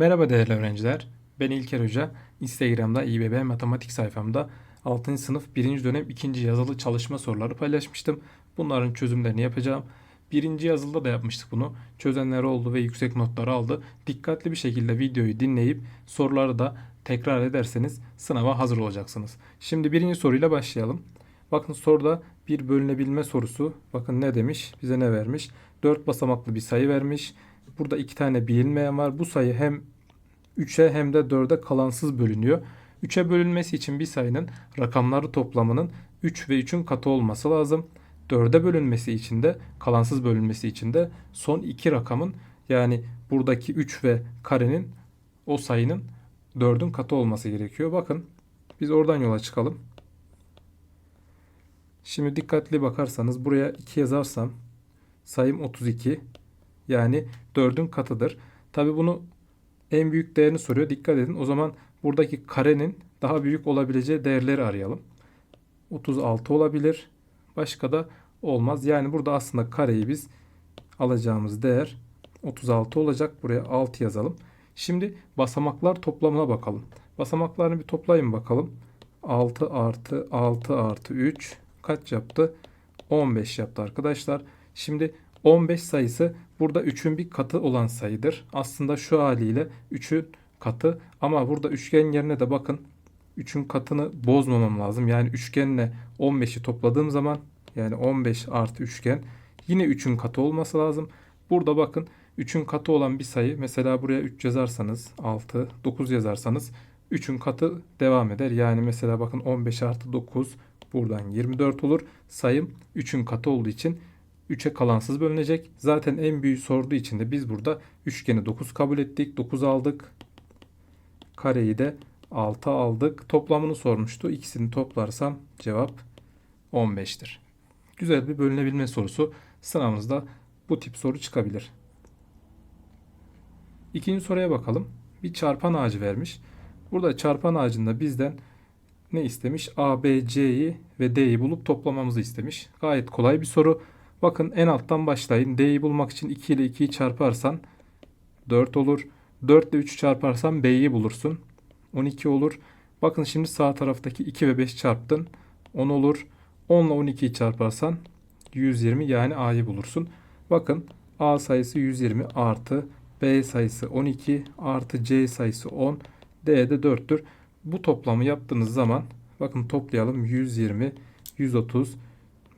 Merhaba değerli öğrenciler. Ben İlker Hoca. Instagram'da İBB matematik sayfamda 6. sınıf 1. dönem 2. yazılı çalışma soruları paylaşmıştım. Bunların çözümlerini yapacağım. Birinci yazılıda da yapmıştık bunu. Çözenler oldu ve yüksek notlar aldı. Dikkatli bir şekilde videoyu dinleyip soruları da tekrar ederseniz sınava hazır olacaksınız. Şimdi birinci soruyla başlayalım. Bakın soruda bir bölünebilme sorusu. Bakın ne demiş? Bize ne vermiş? 4 basamaklı bir sayı vermiş. Burada iki tane bilinmeyen var. Bu sayı hem 3'e hem de 4'e kalansız bölünüyor. 3'e bölünmesi için bir sayının rakamları toplamının 3 ve 3'ün katı olması lazım. 4'e bölünmesi için de kalansız bölünmesi için de son iki rakamın yani buradaki 3 ve karenin o sayının 4'ün katı olması gerekiyor. Bakın biz oradan yola çıkalım. Şimdi dikkatli bakarsanız buraya 2 yazarsam sayım 32 yani 4'ün katıdır. Tabi bunu en büyük değerini soruyor. Dikkat edin. O zaman buradaki karenin daha büyük olabileceği değerleri arayalım. 36 olabilir. Başka da olmaz. Yani burada aslında kareyi biz alacağımız değer 36 olacak. Buraya 6 yazalım. Şimdi basamaklar toplamına bakalım. Basamaklarını bir toplayın bakalım. 6 artı 6 artı 3 kaç yaptı? 15 yaptı arkadaşlar. Şimdi 15 sayısı burada 3'ün bir katı olan sayıdır. Aslında şu haliyle 3'ün katı ama burada üçgen yerine de bakın 3'ün katını bozmamam lazım. Yani üçgenle 15'i topladığım zaman yani 15 artı üçgen yine 3'ün katı olması lazım. Burada bakın 3'ün katı olan bir sayı mesela buraya 3 yazarsanız 6, 9 yazarsanız 3'ün katı devam eder. Yani mesela bakın 15 artı 9 buradan 24 olur. Sayım 3'ün katı olduğu için 3'e kalansız bölünecek. Zaten en büyük sorduğu için de biz burada üçgeni 9 kabul ettik. 9 aldık. Kareyi de 6 aldık. Toplamını sormuştu. İkisini toplarsam cevap 15'tir. Güzel bir bölünebilme sorusu. Sınavınızda bu tip soru çıkabilir. İkinci soruya bakalım. Bir çarpan ağacı vermiş. Burada çarpan ağacında bizden ne istemiş? A, B, C'yi ve D'yi bulup toplamamızı istemiş. Gayet kolay bir soru. Bakın en alttan başlayın. D'yi bulmak için 2 ile 2'yi çarparsan 4 olur. 4 ile 3'ü çarparsan B'yi bulursun. 12 olur. Bakın şimdi sağ taraftaki 2 ve 5 çarptın. 10 olur. 10 ile 12'yi çarparsan 120 yani A'yı bulursun. Bakın A sayısı 120 artı B sayısı 12 artı C sayısı 10 D de 4'tür. Bu toplamı yaptığınız zaman bakın toplayalım 120 130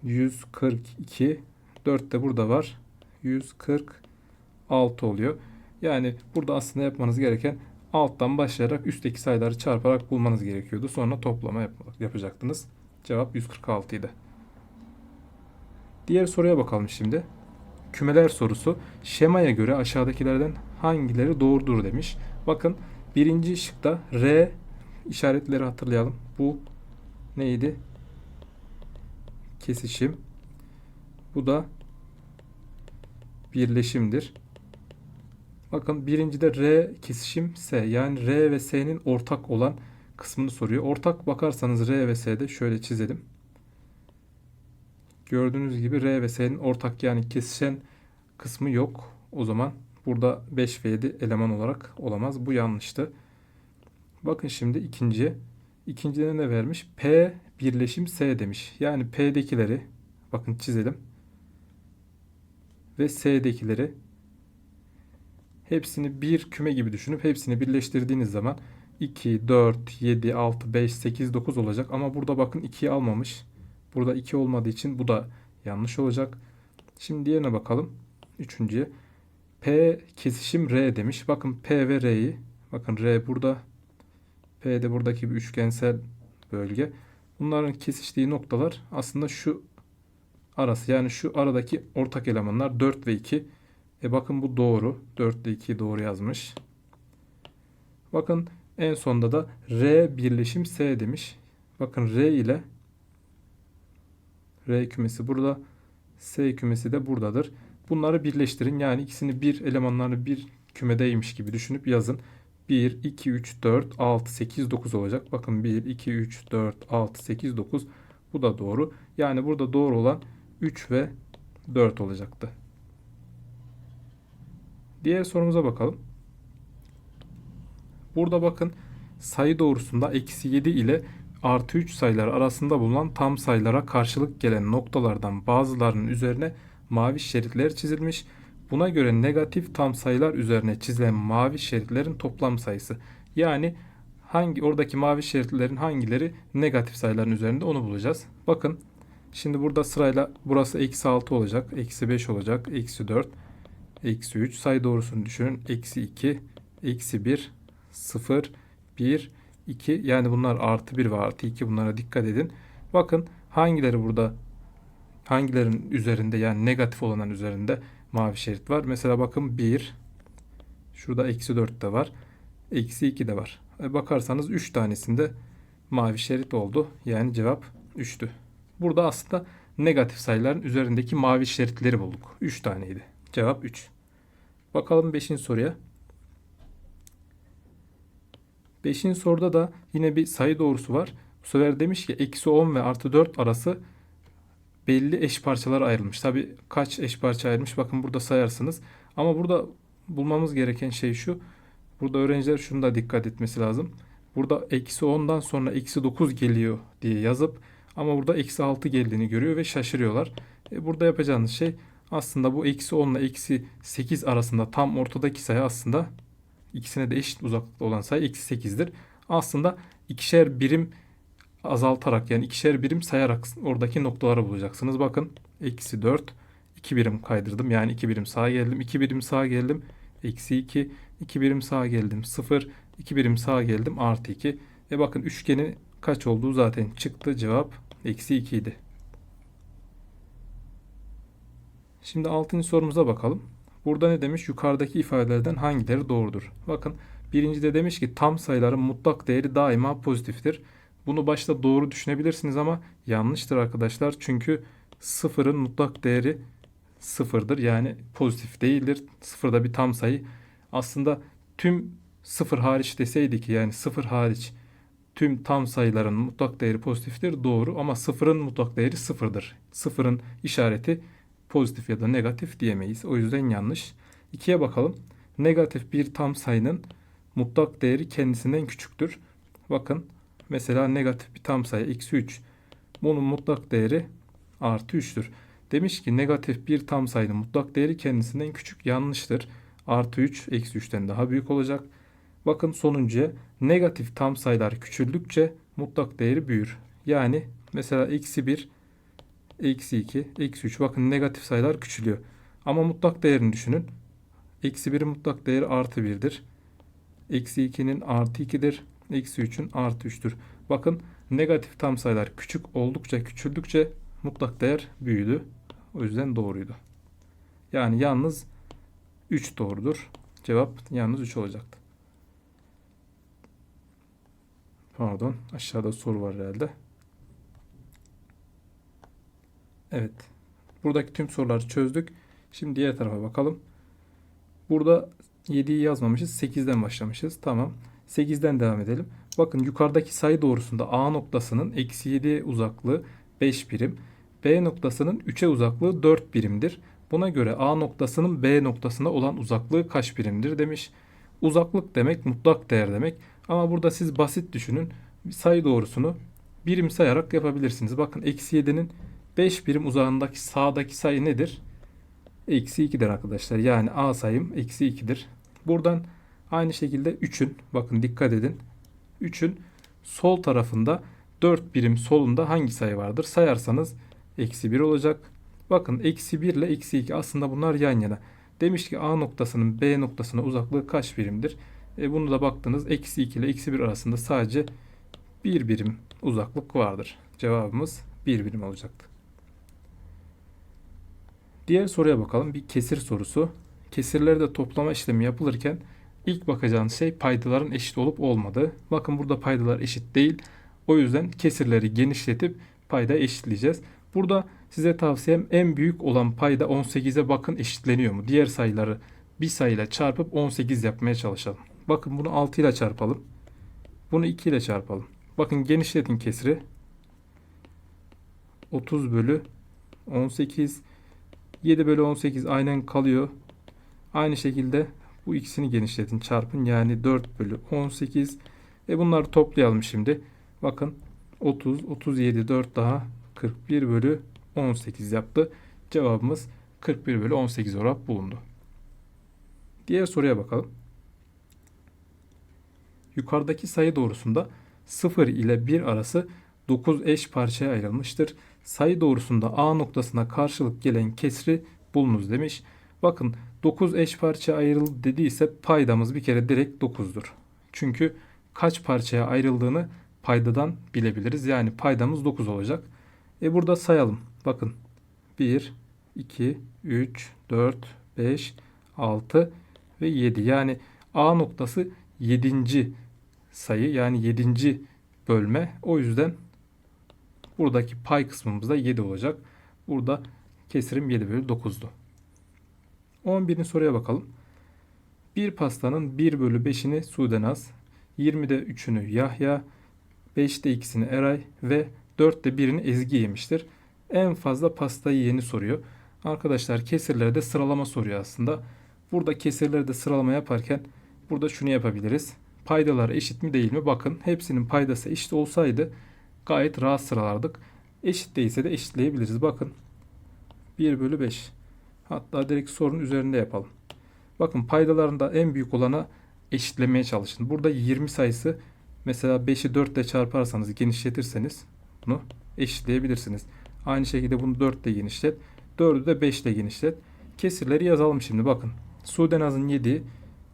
142 4 de burada var. 146 oluyor. Yani burada aslında yapmanız gereken alttan başlayarak üstteki sayıları çarparak bulmanız gerekiyordu. Sonra toplama yap yapacaktınız. Cevap 146 idi. Diğer soruya bakalım şimdi. Kümeler sorusu. Şemaya göre aşağıdakilerden hangileri doğrudur demiş. Bakın birinci şıkta R işaretleri hatırlayalım. Bu neydi? Kesişim. Bu da birleşimdir. Bakın birincide R kesişim S yani R ve S'nin ortak olan kısmını soruyor. Ortak bakarsanız R ve S'de şöyle çizelim. Gördüğünüz gibi R ve S'nin ortak yani kesişen kısmı yok. O zaman burada 5 ve 7 eleman olarak olamaz. Bu yanlıştı. Bakın şimdi ikinciye. İkincide ne vermiş? P birleşim S demiş. Yani P'dekileri bakın çizelim. Ve S'dekileri hepsini bir küme gibi düşünüp hepsini birleştirdiğiniz zaman 2, 4, 7, 6, 5, 8, 9 olacak. Ama burada bakın 2'yi almamış. Burada 2 olmadığı için bu da yanlış olacak. Şimdi diğerine bakalım. Üçüncüye. P kesişim R demiş. Bakın P ve R'yi. Bakın R burada. P de buradaki bir üçgensel bölge. Bunların kesiştiği noktalar aslında şu arası. Yani şu aradaki ortak elemanlar 4 ve 2. E bakın bu doğru. 4 ile 2'yi doğru yazmış. Bakın en sonda da R birleşim S demiş. Bakın R ile R kümesi burada. S kümesi de buradadır. Bunları birleştirin. Yani ikisini bir elemanlarını bir kümedeymiş gibi düşünüp yazın. 1, 2, 3, 4, 6, 8, 9 olacak. Bakın 1, 2, 3, 4, 6, 8, 9. Bu da doğru. Yani burada doğru olan 3 ve 4 olacaktı. Diğer sorumuza bakalım. Burada bakın sayı doğrusunda eksi 7 ile artı 3 sayılar arasında bulunan tam sayılara karşılık gelen noktalardan bazılarının üzerine mavi şeritler çizilmiş. Buna göre negatif tam sayılar üzerine çizilen mavi şeritlerin toplam sayısı. Yani hangi oradaki mavi şeritlerin hangileri negatif sayıların üzerinde onu bulacağız. Bakın şimdi burada sırayla burası eksi 6 olacak, eksi 5 olacak, eksi 4, eksi 3 sayı doğrusunu düşünün. Eksi 2, eksi 1, 0, 1, 2 yani bunlar artı 1 ve artı 2 bunlara dikkat edin. Bakın hangileri burada hangilerin üzerinde yani negatif olanın üzerinde mavi şerit var. Mesela bakın 1 şurada eksi 4 de var. Eksi 2 de var. E bakarsanız 3 tanesinde mavi şerit oldu. Yani cevap 3'tü. Burada aslında negatif sayıların üzerindeki mavi şeritleri bulduk. 3 taneydi. Cevap 3. Bakalım 5. soruya. 5. soruda da yine bir sayı doğrusu var. Bu sefer demiş ki eksi 10 ve artı 4 arası belli eş parçalara ayrılmış. Tabi kaç eş parça ayrılmış bakın burada sayarsınız. Ama burada bulmamız gereken şey şu. Burada öğrenciler şunu da dikkat etmesi lazım. Burada eksi 10'dan sonra eksi 9 geliyor diye yazıp ama burada eksi 6 geldiğini görüyor ve şaşırıyorlar. E burada yapacağınız şey aslında bu eksi 10 ile eksi 8 arasında tam ortadaki sayı aslında ikisine de eşit uzaklıkta olan sayı eksi 8'dir. Aslında ikişer birim azaltarak yani ikişer birim sayarak oradaki noktaları bulacaksınız. Bakın eksi 4 2 birim kaydırdım. Yani 2 birim sağa geldim. 2 birim sağa geldim. Eksi 2 2 birim sağa geldim. 0 2 birim sağa geldim. Artı 2. E bakın üçgenin kaç olduğu zaten çıktı. Cevap eksi 2 idi. Şimdi 6. sorumuza bakalım. Burada ne demiş? Yukarıdaki ifadelerden hangileri doğrudur? Bakın birinci de demiş ki tam sayıların mutlak değeri daima pozitiftir. Bunu başta doğru düşünebilirsiniz ama yanlıştır arkadaşlar. Çünkü sıfırın mutlak değeri sıfırdır. Yani pozitif değildir. Sıfır da bir tam sayı. Aslında tüm sıfır hariç deseydi ki yani sıfır hariç tüm tam sayıların mutlak değeri pozitiftir. Doğru ama sıfırın mutlak değeri sıfırdır. Sıfırın işareti pozitif ya da negatif diyemeyiz. O yüzden yanlış. İkiye bakalım. Negatif bir tam sayının mutlak değeri kendisinden küçüktür. Bakın mesela negatif bir tam sayı eksi 3. Bunun mutlak değeri artı 3'tür. Demiş ki negatif bir tam sayının mutlak değeri kendisinden küçük yanlıştır. Artı 3 eksi 3'ten daha büyük olacak. Bakın sonuncuya negatif tam sayılar küçüldükçe mutlak değeri büyür. Yani mesela eksi 1 eksi 2, eksi 3. Bakın negatif sayılar küçülüyor. Ama mutlak değerini düşünün. Eksi 1'in mutlak değeri artı 1'dir. Eksi 2'nin artı 2'dir. Eksi 3'ün artı 3'tür. Bakın negatif tam sayılar küçük oldukça küçüldükçe mutlak değer büyüdü. O yüzden doğruydu. Yani yalnız 3 doğrudur. Cevap yalnız 3 olacaktı. Pardon aşağıda soru var herhalde. Evet. Buradaki tüm soruları çözdük. Şimdi diğer tarafa bakalım. Burada 7'yi yazmamışız. 8'den başlamışız. Tamam. 8'den devam edelim. Bakın yukarıdaki sayı doğrusunda A noktasının eksi 7 uzaklığı 5 birim. B noktasının 3'e uzaklığı 4 birimdir. Buna göre A noktasının B noktasına olan uzaklığı kaç birimdir demiş. Uzaklık demek mutlak değer demek. Ama burada siz basit düşünün. Sayı doğrusunu birim sayarak yapabilirsiniz. Bakın eksi 7'nin 5 birim uzağındaki sağdaki sayı nedir? Eksi 2'dir arkadaşlar. Yani A sayım eksi 2'dir. Buradan aynı şekilde 3'ün bakın dikkat edin. 3'ün sol tarafında 4 birim solunda hangi sayı vardır? Sayarsanız eksi 1 olacak. Bakın eksi 1 ile eksi 2 aslında bunlar yan yana. Demiş ki A noktasının B noktasına uzaklığı kaç birimdir? E bunu da baktınız eksi 2 ile eksi 1 arasında sadece 1 birim uzaklık vardır. Cevabımız 1 birim olacaktı. Diğer soruya bakalım. Bir kesir sorusu. Kesirlerde toplama işlemi yapılırken ilk bakacağınız şey paydaların eşit olup olmadığı. Bakın burada paydalar eşit değil. O yüzden kesirleri genişletip payda eşitleyeceğiz. Burada size tavsiyem en büyük olan payda 18'e bakın eşitleniyor mu? Diğer sayıları bir sayıyla çarpıp 18 yapmaya çalışalım. Bakın bunu 6 ile çarpalım. Bunu 2 ile çarpalım. Bakın genişletin kesiri. 30 bölü 18 7 bölü 18 aynen kalıyor. Aynı şekilde Bu ikisini genişletin çarpın yani 4 bölü 18. E bunları toplayalım şimdi. Bakın 30, 37, 4 daha 41 bölü 18 yaptı. Cevabımız 41 bölü 18 olarak bulundu. Diğer soruya bakalım. Yukarıdaki sayı doğrusunda 0 ile 1 arası 9 eş parçaya ayrılmıştır. Sayı doğrusunda A noktasına karşılık gelen kesri bulunuz demiş. Bakın 9 eş parçaya ayrıldı dediyse paydamız bir kere direkt 9'dur. Çünkü kaç parçaya ayrıldığını paydadan bilebiliriz. Yani paydamız 9 olacak. E burada sayalım. Bakın 1, 2, 3, 4, 5, 6 ve 7. Yani A noktası 7. sayı yani 7. bölme. O yüzden buradaki pay kısmımız da 7 olacak. Burada kesirim 7 bölü 9'du. 11. soruya bakalım. Bir pastanın 1 bölü 5'ini Sudenaz, 20'de 3'ünü Yahya, 5'te 2'sini Eray ve 4'te 1'ini Ezgi yemiştir. En fazla pastayı yeni soruyor. Arkadaşlar kesirlerde sıralama soruyor aslında. Burada kesirlerde sıralama yaparken burada şunu yapabiliriz. Paydalar eşit mi değil mi? Bakın hepsinin paydası eşit olsaydı gayet rahat sıralardık. Eşit değilse de eşitleyebiliriz. Bakın 1 bölü 5. Hatta direkt sorunun üzerinde yapalım. Bakın paydalarında en büyük olana eşitlemeye çalışın. Burada 20 sayısı mesela 5'i 4 ile çarparsanız genişletirseniz bunu eşitleyebilirsiniz. Aynı şekilde bunu 4 ile genişlet. 4'ü de 5 ile genişlet. Kesirleri yazalım şimdi bakın. Sudenaz'ın 7'yi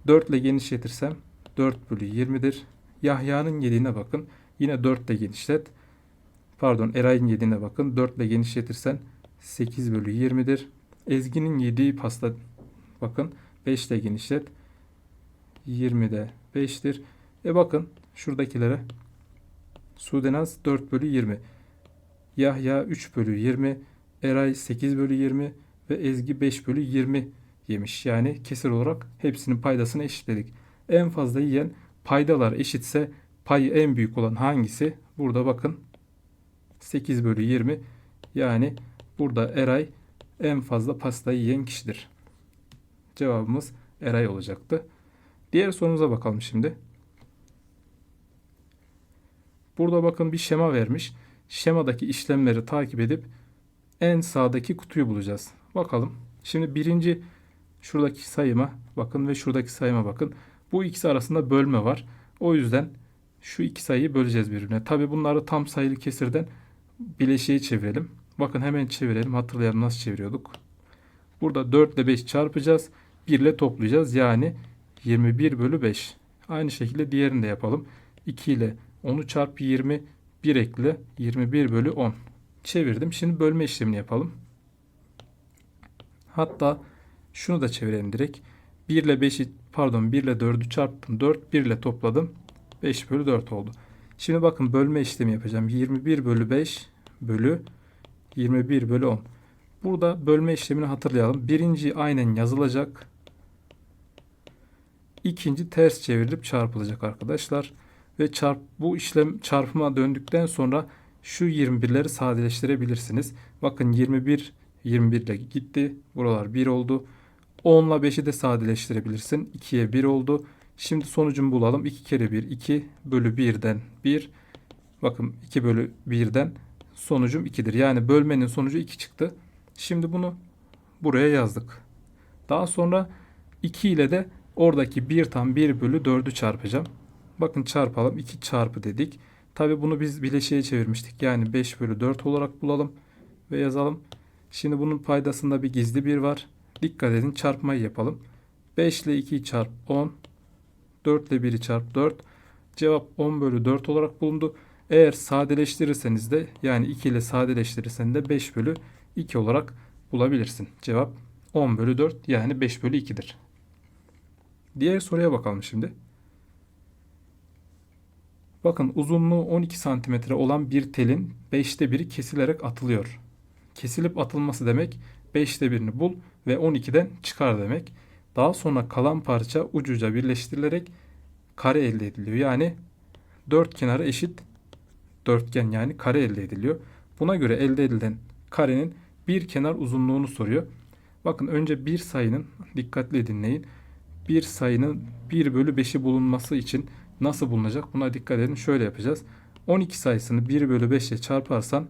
4 ile genişletirsem 4 bölü 20'dir. Yahya'nın 7'ine bakın. Yine 4 ile genişlet. Pardon Eray'ın 7'ine bakın. 4 ile genişletirsen 8 bölü 20'dir. Ezgi'nin yediği pasta bakın 5 ile genişlet. 20'de 5'tir. E bakın şuradakilere Sudenaz 4 bölü 20. Yahya 3 bölü 20. Eray 8 bölü 20 ve Ezgi 5 bölü 20 yemiş. Yani kesir olarak hepsinin paydasını eşitledik. En fazla yiyen paydalar eşitse payı en büyük olan hangisi? Burada bakın 8 bölü 20 yani burada Eray en fazla pastayı yiyen kişidir. Cevabımız Eray olacaktı. Diğer sorumuza bakalım şimdi. Burada bakın bir şema vermiş. Şemadaki işlemleri takip edip en sağdaki kutuyu bulacağız. Bakalım. Şimdi birinci şuradaki sayıma bakın ve şuradaki sayıma bakın. Bu ikisi arasında bölme var. O yüzden şu iki sayıyı böleceğiz birbirine. Tabi bunları tam sayılı kesirden bileşiğe çevirelim. Bakın hemen çevirelim. Hatırlayalım nasıl çeviriyorduk. Burada 4 ile 5 çarpacağız. 1 ile toplayacağız. Yani 21 bölü 5. Aynı şekilde diğerini de yapalım. 2 ile 10'u çarp 20. 1 ekle 21 bölü 10. Çevirdim. Şimdi bölme işlemini yapalım. Hatta şunu da çevirelim direkt. 1 ile 5'i pardon 1 ile 4'ü çarptım. 4 1 ile topladım. 5 bölü 4 oldu. Şimdi bakın bölme işlemi yapacağım. 21 bölü 5 bölü 21 bölü 10. Burada bölme işlemini hatırlayalım. Birinci aynen yazılacak. İkinci ters çevrilip çarpılacak arkadaşlar. Ve çarp bu işlem çarpıma döndükten sonra şu 21'leri sadeleştirebilirsiniz. Bakın 21 21 ile gitti. Buralar 1 oldu. 10 ile 5'i de sadeleştirebilirsin. 2'ye 1 oldu. Şimdi sonucumu bulalım. 2 kere 1 2 bölü 1'den 1. Bakın 2 bölü 1'den sonucum 2'dir. Yani bölmenin sonucu 2 çıktı. Şimdi bunu buraya yazdık. Daha sonra 2 ile de oradaki 1 tam 1 bölü 4'ü çarpacağım. Bakın çarpalım. 2 çarpı dedik. Tabi bunu biz bileşiğe çevirmiştik. Yani 5 bölü 4 olarak bulalım ve yazalım. Şimdi bunun paydasında bir gizli bir var. Dikkat edin çarpmayı yapalım. 5 ile 2'yi çarp 10. 4 ile 1'i çarp 4. Cevap 10 bölü 4 olarak bulundu. Eğer sadeleştirirseniz de yani 2 ile sadeleştirirsen de 5 bölü 2 olarak bulabilirsin. Cevap 10 bölü 4 yani 5 bölü 2'dir. Diğer soruya bakalım şimdi. Bakın uzunluğu 12 santimetre olan bir telin 5'te 1'i kesilerek atılıyor. Kesilip atılması demek 5'te 1'ini bul ve 12'den çıkar demek. Daha sonra kalan parça ucuca birleştirilerek kare elde ediliyor. Yani dört kenarı eşit dörtgen yani kare elde ediliyor. Buna göre elde edilen karenin bir kenar uzunluğunu soruyor. Bakın önce bir sayının dikkatli dinleyin. bir sayının 1 bölü 5'i bulunması için nasıl bulunacak? Buna dikkat edin. Şöyle yapacağız. 12 sayısını 1 bölü 5 ile çarparsan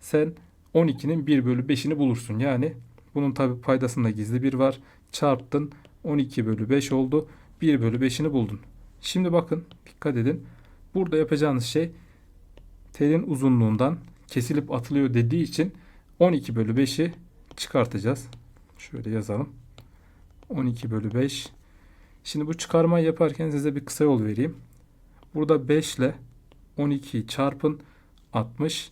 sen 12'nin 1 bölü 5'ini bulursun. Yani bunun tabi paydasında gizli bir var. Çarptın 12 bölü 5 oldu. 1 bölü 5'ini buldun. Şimdi bakın dikkat edin. Burada yapacağınız şey telin uzunluğundan kesilip atılıyor dediği için 12 bölü 5'i çıkartacağız. Şöyle yazalım. 12 bölü 5. Şimdi bu çıkarmayı yaparken size bir kısa yol vereyim. Burada 5 ile 12'yi çarpın 60.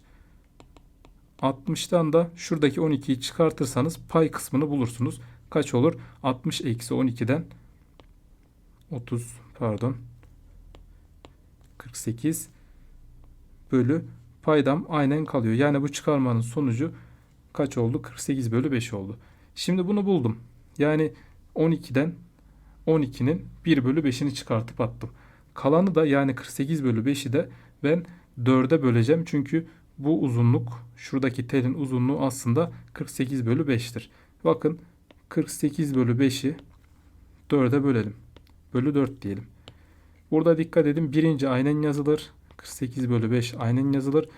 60'tan da şuradaki 12'yi çıkartırsanız pay kısmını bulursunuz. Kaç olur? 60 eksi 12'den 30 pardon 48 bölü paydam aynen kalıyor. Yani bu çıkarmanın sonucu kaç oldu? 48 bölü 5 oldu. Şimdi bunu buldum. Yani 12'den 12'nin 1 bölü 5'ini çıkartıp attım. Kalanı da yani 48 bölü 5'i de ben 4'e böleceğim. Çünkü bu uzunluk şuradaki telin uzunluğu aslında 48 bölü 5'tir. Bakın 48 bölü 5'i 4'e bölelim. Bölü 4 diyelim. Burada dikkat edin birinci aynen yazılır. 48 bölü 5 aynen yazılır.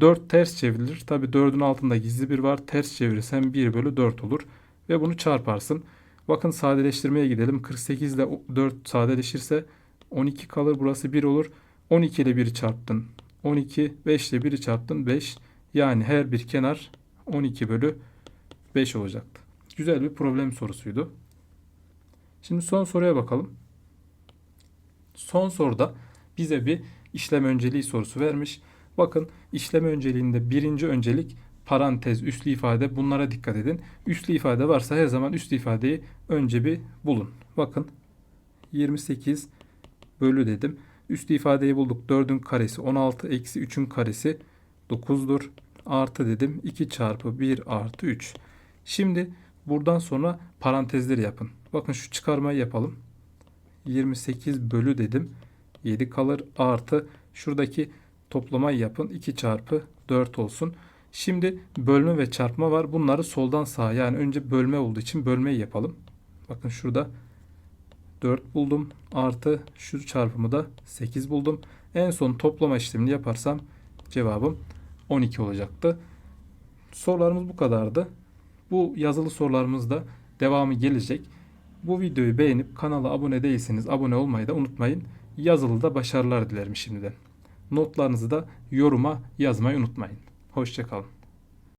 4 ters çevrilir. Tabi 4'ün altında gizli bir var. Ters çevirirsen 1 bölü 4 olur. Ve bunu çarparsın. Bakın sadeleştirmeye gidelim. 48 ile 4 sadeleşirse 12 kalır. Burası 1 olur. 12 ile 1'i çarptın. 12, 5 ile 1'i çarptın 5. Yani her bir kenar 12 bölü 5 olacaktı. Güzel bir problem sorusuydu. Şimdi son soruya bakalım. Son soruda bize bir işlem önceliği sorusu vermiş. Bakın işlem önceliğinde birinci öncelik parantez, üslü ifade bunlara dikkat edin. Üslü ifade varsa her zaman üslü ifadeyi önce bir bulun. Bakın 28 bölü dedim. Üslü ifadeyi bulduk. 4'ün karesi 16 eksi 3'ün karesi 9'dur. Artı dedim 2 çarpı 1 artı 3. Şimdi buradan sonra parantezleri yapın. Bakın şu çıkarmayı yapalım. 28 bölü dedim. 7 kalır artı şuradaki toplamayı yapın. 2 çarpı 4 olsun. Şimdi bölme ve çarpma var. Bunları soldan sağa yani önce bölme olduğu için bölmeyi yapalım. Bakın şurada 4 buldum. Artı şu çarpımı da 8 buldum. En son toplama işlemini yaparsam cevabım 12 olacaktı. Sorularımız bu kadardı. Bu yazılı sorularımızda devamı gelecek. Bu videoyu beğenip kanala abone değilseniz abone olmayı da unutmayın. Yazılıda başarılar dilerim şimdiden. Notlarınızı da yoruma yazmayı unutmayın. Hoşçakalın.